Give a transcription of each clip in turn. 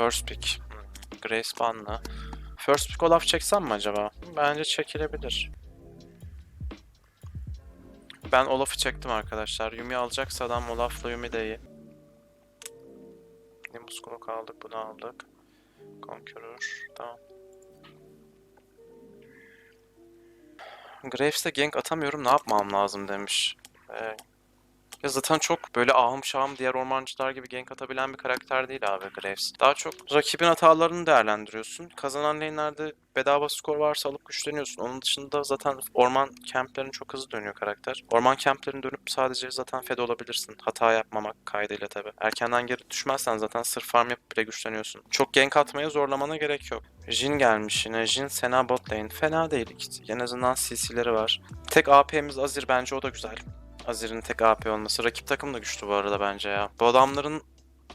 First pick. Grace banla. First pick Olaf çeksem mi acaba? Bence çekilebilir. Ben Olaf'ı çektim arkadaşlar. Yumi alacaksa adam Olaf'la Yumi de iyi. Nimbus Cloak aldık, bunu aldık. Conqueror, tamam. Graves'te gank atamıyorum, ne yapmam lazım demiş. Ee, ya zaten çok böyle ahım şahım diğer ormancılar gibi gank atabilen bir karakter değil abi Graves. Daha çok rakibin hatalarını değerlendiriyorsun. Kazanan lane'lerde bedava skor varsa alıp güçleniyorsun. Onun dışında zaten orman camplerin çok hızlı dönüyor karakter. Orman camplerin dönüp sadece zaten fed olabilirsin. Hata yapmamak kaydıyla tabi. Erkenden geri düşmezsen zaten sırf farm yapıp bile güçleniyorsun. Çok gank atmaya zorlamana gerek yok. Jin gelmiş yine. Jin Sena bot lane. Fena değil. En azından CC'leri var. Tek AP'miz Azir bence o da güzel. Azir'in tek AP olması. Rakip takım da güçlü bu arada bence ya. Bu adamların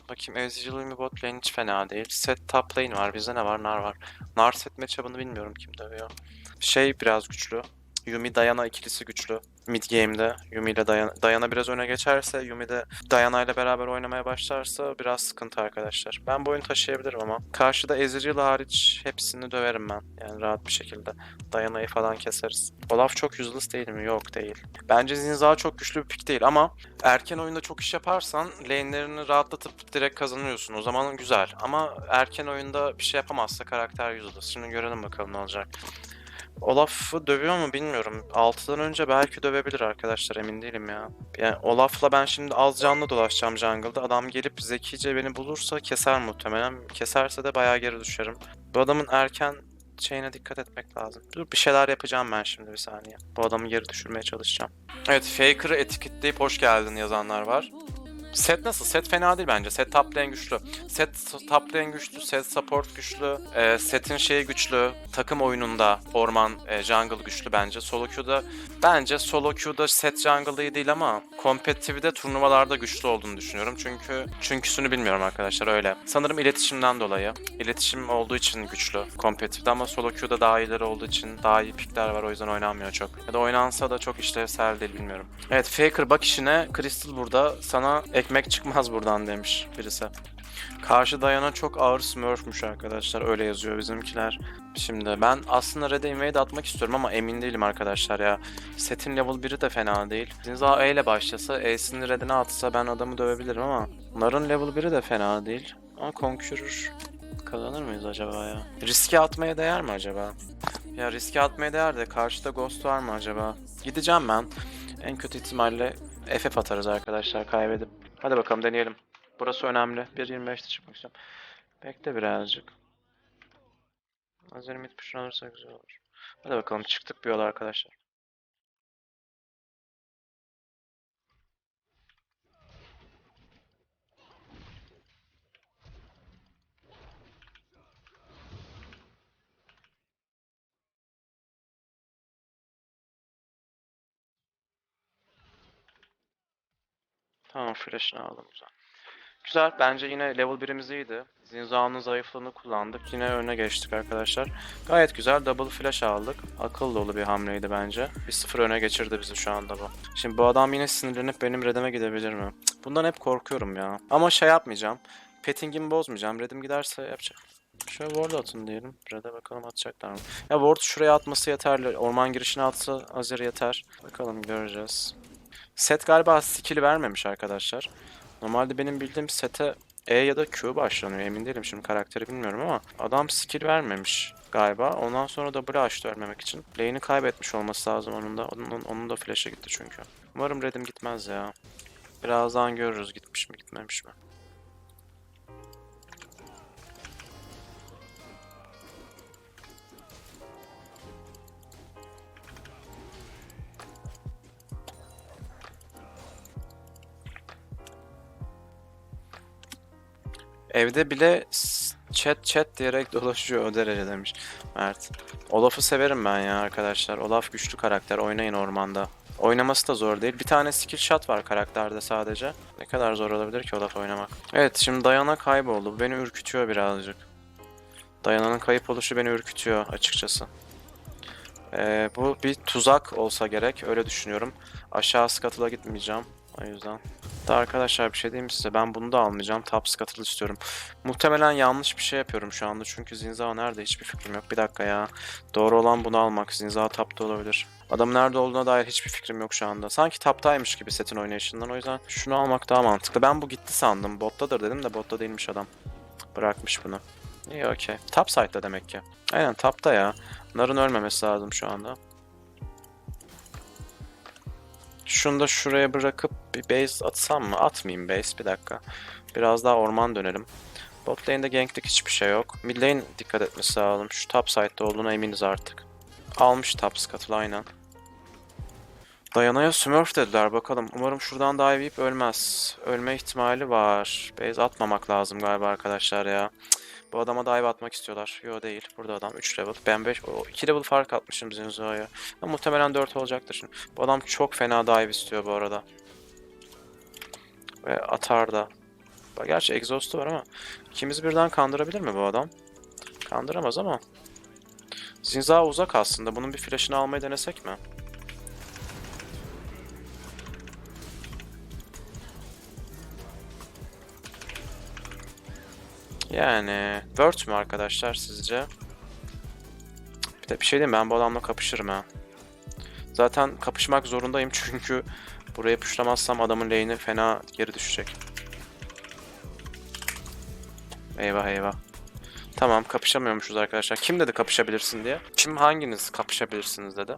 bakayım Ezreal bot lane hiç fena değil. Set top lane var. Bizde ne var? Nar var. Nar set matchup'ını bilmiyorum kim dövüyor. Şey biraz güçlü. Yumi Diana ikilisi güçlü. Mid game'de Yumi ile Diana, Diana biraz öne geçerse, Yumi de Diana ile beraber oynamaya başlarsa biraz sıkıntı arkadaşlar. Ben bu oyunu taşıyabilirim ama. Karşıda Ezreal hariç hepsini döverim ben. Yani rahat bir şekilde. Diana'yı falan keseriz. Olaf çok useless değil mi? Yok değil. Bence Zinza çok güçlü bir pick değil ama erken oyunda çok iş yaparsan lane'lerini rahatlatıp direkt kazanıyorsun. O zaman güzel. Ama erken oyunda bir şey yapamazsa karakter useless. Şimdi görelim bakalım ne olacak. Olaf'ı dövüyor mu bilmiyorum. 6'dan önce belki dövebilir arkadaşlar emin değilim ya. Yani Olaf'la ben şimdi az canlı dolaşacağım jungle'da. Adam gelip zekice beni bulursa keser muhtemelen. Keserse de bayağı geri düşerim. Bu adamın erken şeyine dikkat etmek lazım. Dur bir şeyler yapacağım ben şimdi bir saniye. Bu adamı geri düşürmeye çalışacağım. Evet Faker'ı etiketleyip hoş geldin yazanlar var. Set nasıl? Set fena değil bence. Set top lane güçlü. Set top lane güçlü. Set support güçlü. Ee, setin şeyi güçlü. Takım oyununda orman e, jungle güçlü bence. Solo queue'da bence solo queue'da set jungle iyi değil ama kompetitifde turnuvalarda güçlü olduğunu düşünüyorum. Çünkü çünküsünü bilmiyorum arkadaşlar öyle. Sanırım iletişimden dolayı. İletişim olduğu için güçlü kompetitifte ama solo queue'da daha iyileri olduğu için daha iyi pickler var o yüzden oynanmıyor çok. Ya da oynansa da çok işlevsel değil bilmiyorum. Evet Faker bak işine Crystal burada sana ekmek çıkmaz buradan demiş birisi. Karşı dayana çok ağır smurfmüş arkadaşlar. Öyle yazıyor bizimkiler. Şimdi ben aslında Red'e invade atmak istiyorum ama emin değilim arkadaşlar ya. Setin level 1'i de fena değil. Zinza E ile başlasa E'sini Red'ine atsa ben adamı dövebilirim ama Nar'ın level 1'i de fena değil. Ama Conqueror kazanır mıyız acaba ya? Riske atmaya değer mi acaba? Ya riske atmaya değer de karşıda Ghost var mı acaba? Gideceğim ben. En kötü ihtimalle FF atarız arkadaşlar kaybedip. Hadi bakalım deneyelim. Burası önemli. 1.25'te çıkmak istiyorum. Bekle birazcık. Hazır mid alırsa güzel olur. Hadi bakalım çıktık bir yola arkadaşlar. Tamam flash'ını aldım güzel. Güzel bence yine level 1'imiz iyiydi. Zinza'nın zayıflığını kullandık. Yine öne geçtik arkadaşlar. Gayet güzel double flash aldık. Akıl dolu bir hamleydi bence. 1-0 öne geçirdi bizi şu anda bu. Şimdi bu adam yine sinirlenip benim redime gidebilir mi? Bundan hep korkuyorum ya. Ama şey yapmayacağım. Pettingimi bozmayacağım. Redim giderse yapacağım. Şöyle ward atın diyelim. Red'e bakalım atacaklar mı? Ya ward şuraya atması yeterli. Orman girişine atsa Azir yeter. Bakalım göreceğiz. Set galiba skill vermemiş arkadaşlar. Normalde benim bildiğim sete E ya da Q başlanıyor. Emin değilim şimdi karakteri bilmiyorum ama adam skill vermemiş galiba. Ondan sonra W açtı ölmemek için. Lane'i kaybetmiş olması lazım onun da. Onun, onun da flash'a gitti çünkü. Umarım Red'im gitmez ya. Birazdan görürüz gitmiş mi gitmemiş mi. Evde bile chat chat diyerek dolaşıyor o derece demiş Mert. Olaf'ı severim ben ya arkadaşlar. Olaf güçlü karakter. Oynayın ormanda. Oynaması da zor değil. Bir tane skill shot var karakterde sadece. Ne kadar zor olabilir ki Olaf oynamak. Evet şimdi Dayana kayboldu. Bu beni ürkütüyor birazcık. Dayana'nın kayıp oluşu beni ürkütüyor açıkçası. Ee, bu bir tuzak olsa gerek. Öyle düşünüyorum. Aşağı skatıla gitmeyeceğim. O yüzden. Hatta arkadaşlar bir şey diyeyim size? Ben bunu da almayacağım. Top Scuttle istiyorum. Muhtemelen yanlış bir şey yapıyorum şu anda. Çünkü Zinzao nerede? Hiçbir fikrim yok. Bir dakika ya. Doğru olan bunu almak. Zinzao tapta olabilir. Adamın nerede olduğuna dair hiçbir fikrim yok şu anda. Sanki taptaymış gibi setin oynayışından. O yüzden şunu almak daha mantıklı. Ben bu gitti sandım. Bottadır dedim de botta değilmiş adam. Bırakmış bunu. İyi okey. Top side'da demek ki. Aynen tapta ya. Narın ölmemesi lazım şu anda. Şunu da şuraya bırakıp bir base atsam mı? Atmayayım base bir dakika. Biraz daha orman dönelim. Bot lane'de ganklik hiçbir şey yok. Mid lane dikkat etmesi lazım. Şu top side'da olduğuna eminiz artık. Almış top scuttle aynen. Dayana'ya Smurf dediler bakalım. Umarım şuradan dive ölmez. Ölme ihtimali var. Base atmamak lazım galiba arkadaşlar ya. Bu adama dive atmak istiyorlar. Yo değil. Burada adam 3 level. Ben 5. O 2 level fark atmışım Zinzo'ya. Muhtemelen 4 olacaktır şimdi. Bu adam çok fena dive istiyor bu arada. Ve atar da. Gerçi exhaust'u var ama ikimiz birden kandırabilir mi bu adam? Kandıramaz ama. Zinza uzak aslında. Bunun bir flash'ını almayı denesek mi? Yani Word mü arkadaşlar sizce? Bir de bir şey diyeyim ben bu adamla kapışırım ha. Zaten kapışmak zorundayım çünkü buraya puşlamazsam adamın lane'i fena geri düşecek. Eyvah eyvah. Tamam kapışamıyormuşuz arkadaşlar. Kim dedi kapışabilirsin diye? Kim hanginiz kapışabilirsiniz dedi.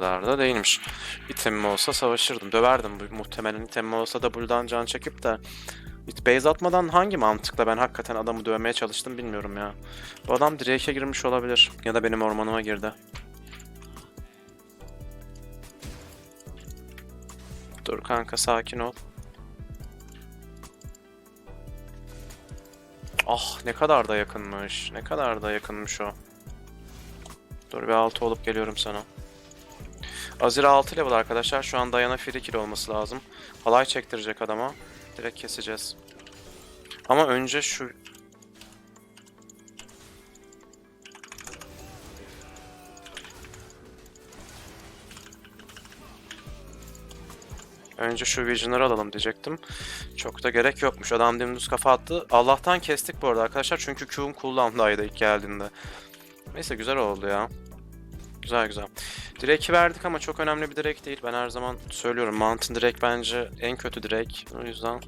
Kadar da değilmiş. İtemim olsa savaşırdım. Döverdim muhtemelen itemim olsa da buradan can çekip de Hiç base atmadan hangi mantıkla ben hakikaten adamı dövmeye çalıştım bilmiyorum ya. Bu adam Drake'e girmiş olabilir. Ya da benim ormanıma girdi. Dur kanka sakin ol. Ah ne kadar da yakınmış. Ne kadar da yakınmış o. Dur bir altı olup geliyorum sana. Azira 6 level arkadaşlar. Şu an Diana free kill olması lazım. Halay çektirecek adama. Direkt keseceğiz. Ama önce şu... Önce şu Vision'ları alalım diyecektim. Çok da gerek yokmuş. Adam dümdüz kafa attı. Allah'tan kestik bu arada arkadaşlar. Çünkü Q'un cooldown'daydı ilk geldiğinde. Neyse güzel oldu ya. Güzel güzel. Drake'i verdik ama çok önemli bir Drake değil. Ben her zaman söylüyorum. Mountain Drake bence en kötü Drake. O yüzden...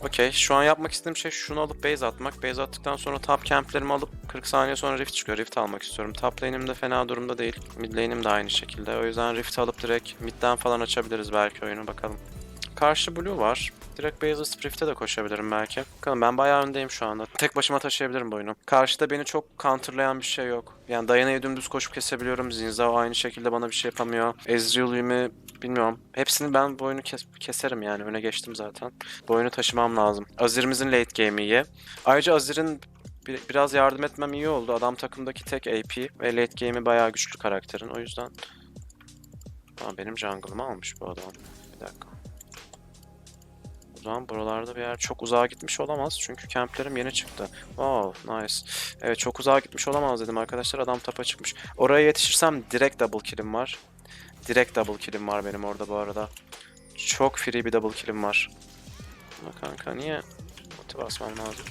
Okey. Şu an yapmak istediğim şey şunu alıp base atmak. Base attıktan sonra top camplerimi alıp 40 saniye sonra rift çıkıyor. Rift almak istiyorum. Top lane'im de fena durumda değil. Mid lane'im de aynı şekilde. O yüzden rift alıp direkt midden falan açabiliriz belki oyunu. Bakalım. Karşı blue var. Direkt base atıp rift'e de koşabilirim belki. Bakalım ben bayağı öndeyim şu anda. Tek başıma taşıyabilirim bu. Karşıda beni çok counterlayan bir şey yok. Yani Diana'yı dümdüz koşup kesebiliyorum. Zinzao aynı şekilde bana bir şey yapamıyor. Ezreal Yuumi bilmiyorum. Hepsini ben bu kes- keserim yani. Öne geçtim zaten. Bu oyunu taşımam lazım. Azir'imizin late game'i iyi. Ayrıca Azir'in bir- biraz yardım etmem iyi oldu. Adam takımdaki tek AP ve late game'i bayağı güçlü karakterin. O yüzden... Aa, benim jungle'ımı almış bu adam. Bir dakika. Zaman buralarda bir yer çok uzağa gitmiş olamaz. Çünkü camplerim yeni çıktı. Wow, nice. Evet çok uzağa gitmiş olamaz dedim arkadaşlar. Adam tapa çıkmış. Oraya yetişirsem direkt double kill'im var. Direkt double kill'im var benim orada bu arada. Çok free bir double kill'im var. Ama kanka niye motive basmam lazım?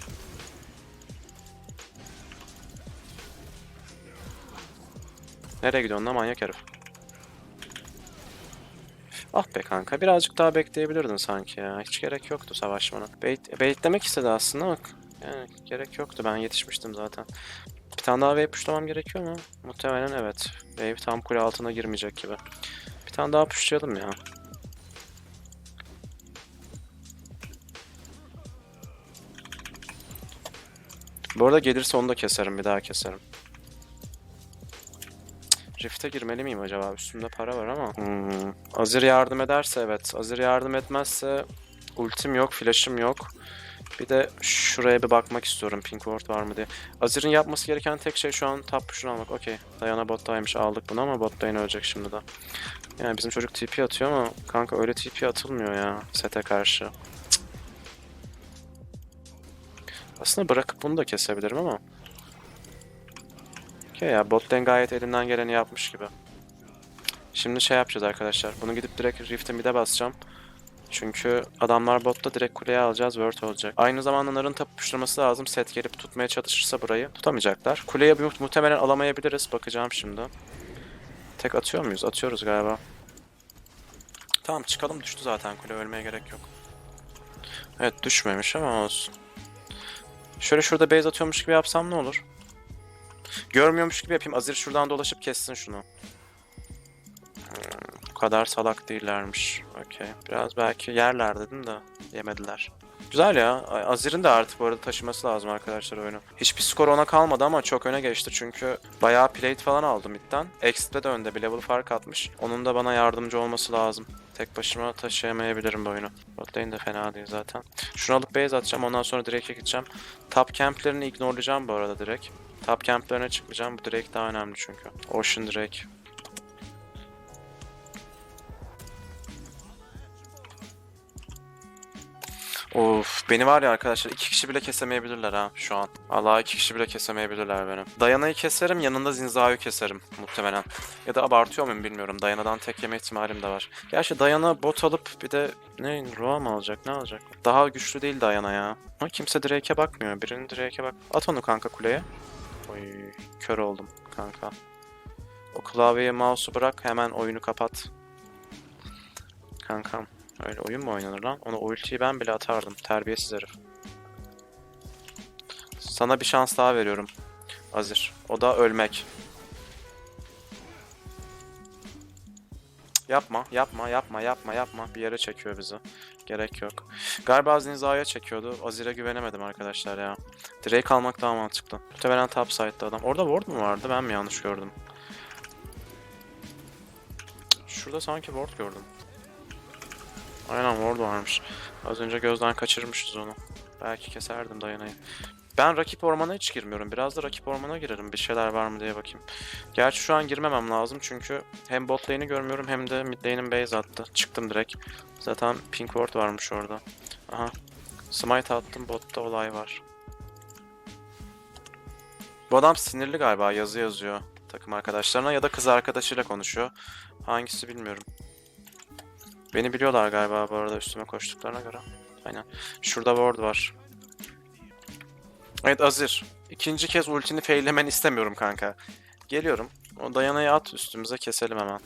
Nereye gidiyorsun lan manyak herif? Ah be kanka birazcık daha bekleyebilirdin sanki ya. Hiç gerek yoktu savaşmana. Bait, baitlemek istedi aslında ama yani gerek yoktu. Ben yetişmiştim zaten. Bir tane daha wave pushlamam gerekiyor mu? Muhtemelen evet. Wave tam kule altına girmeyecek gibi. Bir tane daha pushlayalım ya. Bu arada gelirse onu da keserim. Bir daha keserim. Rift'e girmeli miyim acaba? Üstümde para var ama. Hmm. Azir yardım ederse evet. Azir yardım etmezse ultim yok, flash'ım yok. Bir de şuraya bir bakmak istiyorum pink ward var mı diye. Azir'in yapması gereken tek şey şu an top push'unu almak. Okey. Diana bottaymış aldık bunu ama bot lane ölecek şimdi de. Yani bizim çocuk TP atıyor ama kanka öyle TP atılmıyor ya sete karşı. Cık. Aslında bırakıp bunu da kesebilirim ama. Okey ya bot lane gayet elinden geleni yapmış gibi. Şimdi şey yapacağız arkadaşlar. Bunu gidip direkt Rift'e mid'e basacağım. Çünkü adamlar botta direkt kuleye alacağız. Word olacak. Aynı zamanda Nar'ın tapu lazım. Set gelip tutmaya çalışırsa burayı tutamayacaklar. Kuleye mu- muhtemelen alamayabiliriz. Bakacağım şimdi. Tek atıyor muyuz? Atıyoruz galiba. Tamam çıkalım düştü zaten kule ölmeye gerek yok. Evet düşmemiş ama olsun. Şöyle şurada base atıyormuş gibi yapsam ne olur? Görmüyormuş gibi yapayım. Azir şuradan dolaşıp kessin şunu. Hmm, bu kadar salak değillermiş. Okey. Biraz belki yerler dedim de yemediler. Güzel ya. Azir'in de artık bu arada taşıması lazım arkadaşlar oyunu. Hiçbir skor ona kalmadı ama çok öne geçti çünkü bayağı plate falan aldım midden. X'de de önde bir level fark atmış. Onun da bana yardımcı olması lazım. Tek başıma taşıyamayabilirim bu oyunu. Bot lane de fena değil zaten. Şunu alıp base atacağım ondan sonra direk'e gideceğim. Top camplerini ignorelayacağım bu arada direkt. Top camplerine çıkmayacağım. Bu direkt daha önemli çünkü. Ocean direkt. Of beni var ya arkadaşlar iki kişi bile kesemeyebilirler ha şu an. Allah iki kişi bile kesemeyebilirler beni. Dayana'yı keserim yanında Zinza'yı keserim muhtemelen. Ya da abartıyor muyum bilmiyorum. Dayana'dan tek yeme ihtimalim de var. Gerçi Dayana bot alıp bir de ne Roa mı alacak ne alacak? Daha güçlü değil Dayana ya. Ama kimse Drake'e bakmıyor. Birinin Drake'e bak. At onu kanka kuleye. Oy kör oldum kanka. O klavyeyi mouse'u bırak hemen oyunu kapat. Kankam. Öyle oyun mu oynanır lan? Onu ultiyi ben bile atardım. Terbiyesiz herif. Sana bir şans daha veriyorum. Azir. O da ölmek. Yapma, yapma, yapma, yapma, yapma. Bir yere çekiyor bizi. Gerek yok. Galiba Zinza'ya çekiyordu. Azir'e güvenemedim arkadaşlar ya. Drake almak daha mantıklı. Muhtemelen top side'da adam. Orada ward mu vardı? Ben mi yanlış gördüm? Şurada sanki ward gördüm. Aynen ward varmış. Az önce gözden kaçırmışız onu. Belki keserdim dayanayı. Ben rakip ormana hiç girmiyorum. Biraz da rakip ormana girerim. Bir şeyler var mı diye bakayım. Gerçi şu an girmemem lazım çünkü hem bot lane'i görmüyorum hem de mid lane'in base attı. Çıktım direkt. Zaten pink ward varmış orada. Aha. Smite attım botta olay var. Bu adam sinirli galiba yazı yazıyor takım arkadaşlarına ya da kız arkadaşıyla konuşuyor. Hangisi bilmiyorum. Beni biliyorlar galiba bu arada üstüme koştuklarına göre. Aynen. Şurada ward var. Evet Azir. İkinci kez ultini faillemeni istemiyorum kanka. Geliyorum. O dayanayı at üstümüze keselim hemen.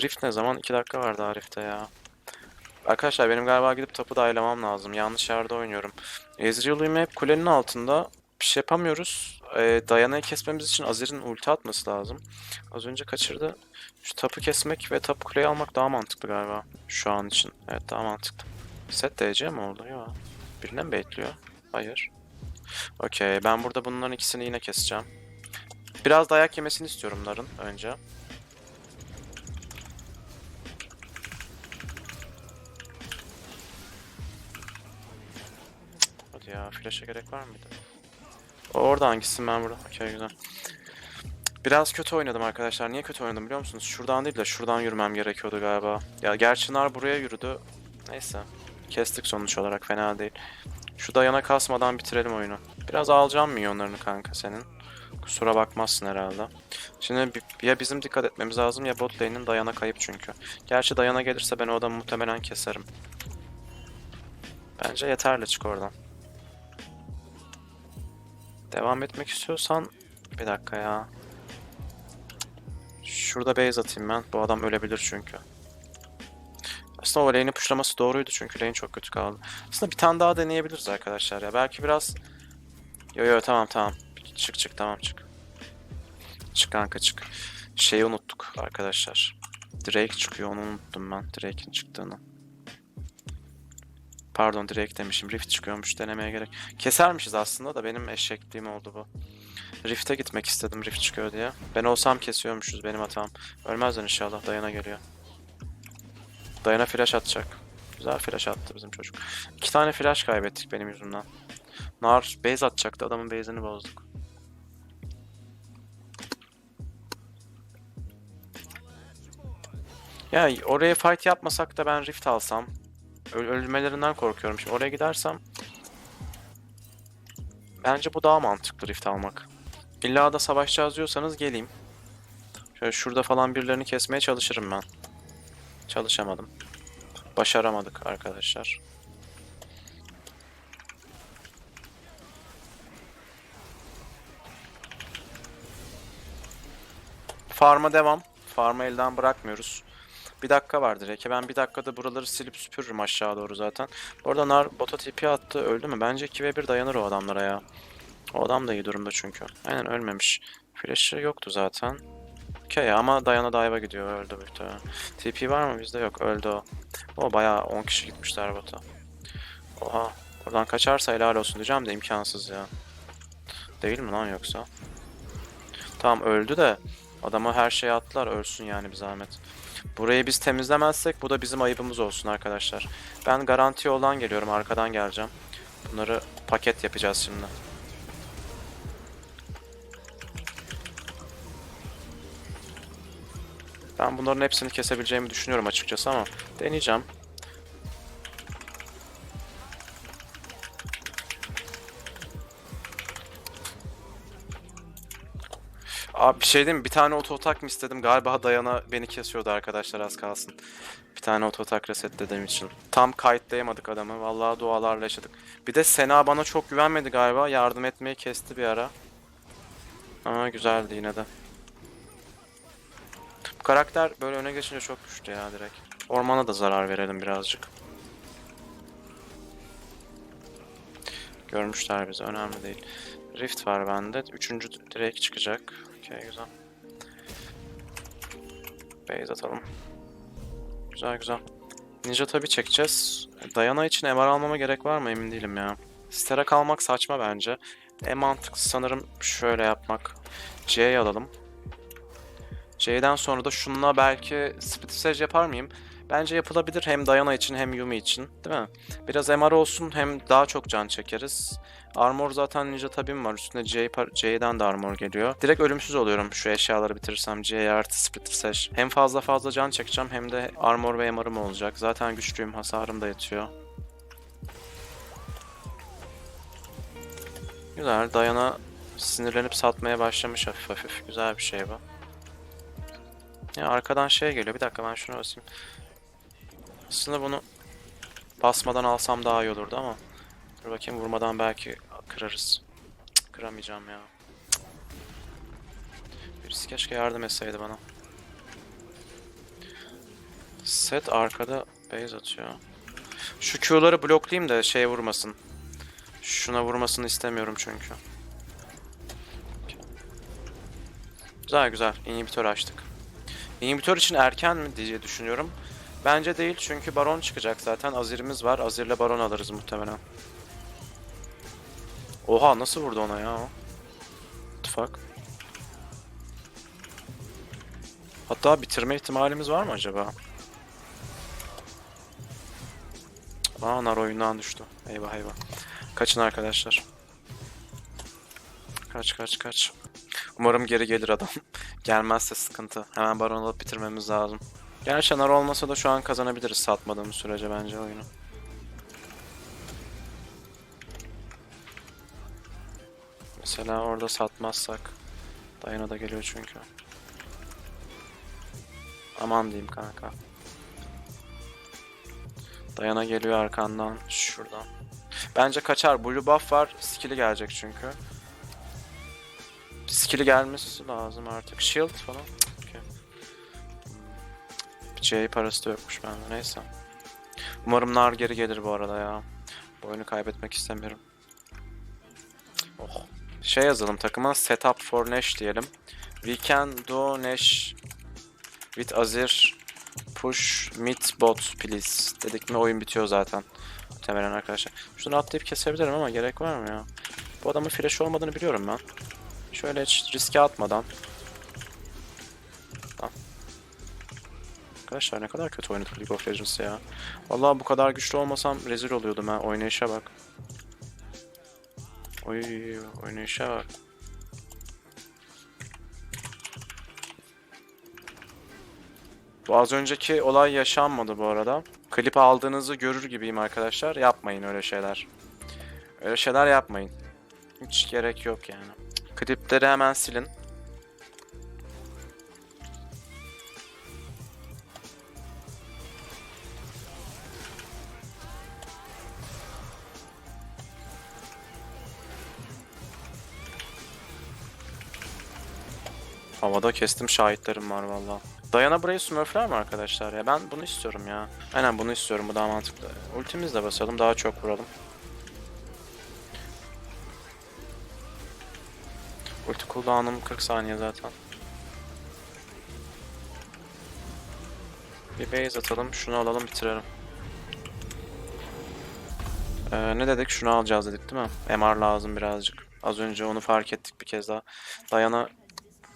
Rift ne zaman? 2 dakika var daha Rift'e ya. Arkadaşlar benim galiba gidip topu daylamam lazım. Yanlış yerde oynuyorum. Ezreal'ıyım hep kulenin altında. Bir şey yapamıyoruz. Ee, dayanayı kesmemiz için Azir'in ulti atması lazım. Az önce kaçırdı. Şu tapu kesmek ve tapu kuleyi almak daha mantıklı galiba. Şu an için. Evet daha mantıklı. Set DC mi oldu? Yok. Birine mi bekliyor? Hayır. Okey. Ben burada bunların ikisini yine keseceğim. Biraz dayak yemesini istiyorum Nar'ın önce. Hadi ya. Flash'a gerek var mıydı? Orada hangisi ben burada? Okey güzel. Biraz kötü oynadım arkadaşlar. Niye kötü oynadım biliyor musunuz? Şuradan değil de şuradan yürümem gerekiyordu galiba. Ya gerçi Nar buraya yürüdü. Neyse. Kestik sonuç olarak fena değil. Şu dayana kasmadan bitirelim oyunu. Biraz alacağım milyonlarını kanka senin. Kusura bakmazsın herhalde. Şimdi ya bizim dikkat etmemiz lazım ya bot lane'in dayana kayıp çünkü. Gerçi dayana gelirse ben o adamı muhtemelen keserim. Bence yeterli çık oradan. Devam etmek istiyorsan... Bir dakika ya. Şurada base atayım ben. Bu adam ölebilir çünkü. Aslında o lane'i pushlaması doğruydu çünkü lane çok kötü kaldı. Aslında bir tane daha deneyebiliriz arkadaşlar ya. Belki biraz... Yo yo tamam tamam. Çık çık tamam çık. Çık kanka çık. Şeyi unuttuk arkadaşlar. Drake çıkıyor onu unuttum ben. Drake'in çıktığını. Pardon Drake demişim. Rift çıkıyormuş denemeye gerek. Kesermişiz aslında da benim eşekliğim oldu bu. Rift'e gitmek istedim Rift çıkıyor diye. Ben olsam kesiyormuşuz benim hatam. Ölmezler inşallah Dayana geliyor. Dayana flash atacak. Güzel flash attı bizim çocuk. İki tane flash kaybettik benim yüzümden. Nar base atacaktı adamın base'ini bozduk. Ya oraya fight yapmasak da ben rift alsam. Öl- ölmelerinden korkuyorum. Şimdi oraya gidersem Bence bu daha mantıklı Rift almak. İlla da savaşacağız diyorsanız geleyim. Şöyle şurada falan birilerini kesmeye çalışırım ben. Çalışamadım. Başaramadık arkadaşlar. Farm'a devam. Farm'ı elden bırakmıyoruz. Bir dakika var direkt. Ben bir dakikada buraları silip süpürürüm aşağı doğru zaten. Bu arada Nar bota TP attı. Öldü mü? Bence 2v1 dayanır o adamlara ya. O adam da iyi durumda çünkü. Aynen ölmemiş. Flash'ı yoktu zaten. Okey ama Dayana dive'a gidiyor. Öldü büyük ihtimalle. TP var mı? Bizde yok. Öldü o. O bayağı 10 kişi gitmişler bota. Oha. Buradan kaçarsa helal olsun diyeceğim de imkansız ya. Değil mi lan yoksa? Tamam öldü de adama her şeyi attılar ölsün yani bir zahmet. Burayı biz temizlemezsek bu da bizim ayıbımız olsun arkadaşlar. Ben garanti yoldan geliyorum arkadan geleceğim. Bunları paket yapacağız şimdi. Ben bunların hepsini kesebileceğimi düşünüyorum açıkçası ama deneyeceğim. Abi bir şey diyeyim? Bir tane oto atak mı istedim? Galiba Dayana beni kesiyordu arkadaşlar az kalsın. Bir tane oto atak resetlediğim için. Tam kayıtlayamadık adamı. Vallahi dualarla yaşadık. Bir de Sena bana çok güvenmedi galiba. Yardım etmeyi kesti bir ara. Ama güzeldi yine de. Karakter böyle öne geçince çok güçlü ya direkt. Ormana da zarar verelim birazcık. Görmüşler bizi önemli değil. Rift var bende. Üçüncü direkt çıkacak. Okey güzel. Base atalım. Güzel güzel. Ninja tabi çekeceğiz. Dayana için MR almama gerek var mı emin değilim ya. Sterak almak saçma bence. En mantıklısı sanırım şöyle yapmak. C'yi alalım. C'den sonra da şununla belki split stage yapar mıyım? Bence yapılabilir hem Dayana için hem Yumi için. Değil mi? Biraz MR olsun hem daha çok can çekeriz. Armor zaten Ninja tabim var. Üstüne C, par- C'den de armor geliyor. Direkt ölümsüz oluyorum şu eşyaları bitirirsem. C artı Splitter Sash. Hem fazla fazla can çekeceğim hem de armor ve MR'ım olacak. Zaten güçlüyüm. Hasarım da yetiyor. Güzel. Dayana sinirlenip satmaya başlamış hafif hafif. Güzel bir şey bu. Ya arkadan şey geliyor. Bir dakika ben şunu basayım. Aslında bunu basmadan alsam daha iyi olurdu ama. Dur bakayım vurmadan belki kırarız. Cık, kıramayacağım ya. Birisi keşke yardım etseydi bana. Set arkada base atıyor. Şu Q'ları bloklayayım da şey vurmasın. Şuna vurmasını istemiyorum çünkü. Güzel güzel. Inhibitor açtık. Inhibitor için erken mi diye düşünüyorum. Bence değil çünkü Baron çıkacak zaten. Azir'imiz var. Azir'le Baron alırız muhtemelen. Oha nasıl vurdu ona ya o? What? Hatta bitirme ihtimalimiz var mı acaba? Aa nar oyundan düştü. Eyvah eyvah. Kaçın arkadaşlar. Kaç kaç kaç. Umarım geri gelir adam. Gelmezse sıkıntı. Hemen baron alıp bitirmemiz lazım. Gerçi nar olmasa da şu an kazanabiliriz satmadığımız sürece bence oyunu. Mesela orada satmazsak Dayana da geliyor çünkü. Aman diyeyim kanka. Dayana geliyor arkandan şuradan. Bence kaçar. Blue buff var. Skill'i gelecek çünkü. Skill'i gelmesi lazım artık. Shield falan. Hmm. C parası da yokmuş bende. Neyse. Umarım nar geri gelir bu arada ya. Bu kaybetmek istemiyorum. Oh. Şey yazalım takıma. Setup for Nash diyelim. We can do Nash with Azir push mid bot please. Dedik mi oyun bitiyor zaten. Muhtemelen arkadaşlar. Şunu atlayıp kesebilirim ama gerek var mı ya? Bu adamın flash olmadığını biliyorum ben. Şöyle hiç riske atmadan. Arkadaşlar ne kadar kötü oynadık League of Legends ya. Vallahi bu kadar güçlü olmasam rezil oluyordum ha. Oynayışa bak. Oy oynayışa bak. Bu az önceki olay yaşanmadı bu arada. Klip aldığınızı görür gibiyim arkadaşlar. Yapmayın öyle şeyler. Öyle şeyler yapmayın. Hiç gerek yok yani. Klipleri hemen silin. Havada kestim şahitlerim var valla. Dayana burayı smurfler mi arkadaşlar ya? Ben bunu istiyorum ya. Aynen bunu istiyorum bu daha mantıklı. Ultimizle basalım daha çok vuralım. Ulti cooldown'um 40 saniye zaten. Bir base atalım şunu alalım bitirelim. Ee, ne dedik? Şunu alacağız dedik değil mi? MR lazım birazcık. Az önce onu fark ettik bir kez daha. Dayana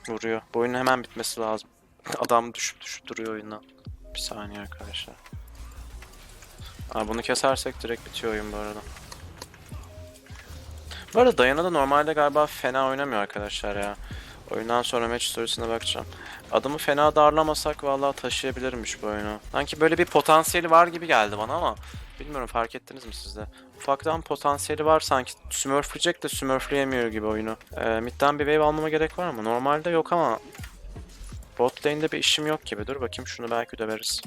vuruyor. Bu oyunun hemen bitmesi lazım. Adam düşüp düşüp duruyor oyundan. Bir saniye arkadaşlar. Aa, bunu kesersek direkt bitiyor oyun bu arada. Bu arada Dayana da normalde galiba fena oynamıyor arkadaşlar ya. Oyundan sonra match storiesine bakacağım. Adamı fena darlamasak vallahi taşıyabilirmiş bu oyunu. Sanki böyle bir potansiyeli var gibi geldi bana ama bilmiyorum fark ettiniz mi siz de? Ufaktan potansiyeli var sanki. Smurfleyecek de smurfleyemiyor gibi oyunu. Ee, midden bir wave almama gerek var mı? Normalde yok ama bot lane'de bir işim yok gibi. Dur bakayım şunu belki döveriz.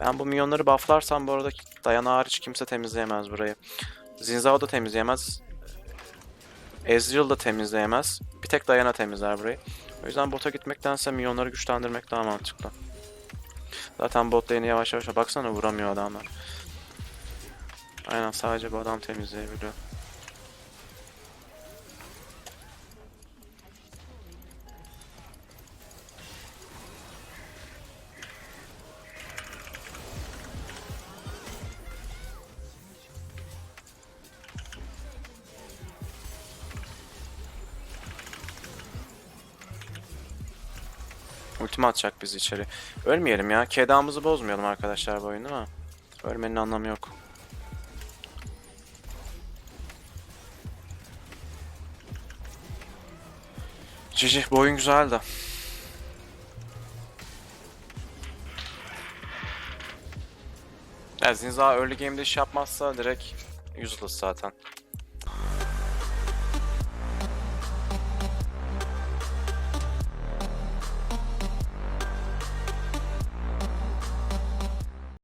Ben bu minyonları bufflarsam bu arada Dayana hariç kimse temizleyemez burayı. Zinzao da temizleyemez. Ezreal da temizleyemez. Bir tek Dayana temizler burayı. O yüzden bota gitmektense minyonları güçlendirmek daha mantıklı. Zaten bot lane'i yavaş yavaş baksana vuramıyor adamlar. Aynen sadece bu adam temizleyebiliyor. Ultimi atacak bizi içeri. Ölmeyelim ya. Kedamızı bozmayalım arkadaşlar bu oyun değil mi? Ölmenin anlamı yok. Cici bu oyun güzeldi. Ya Zinza early game'de iş yapmazsa direkt useless zaten.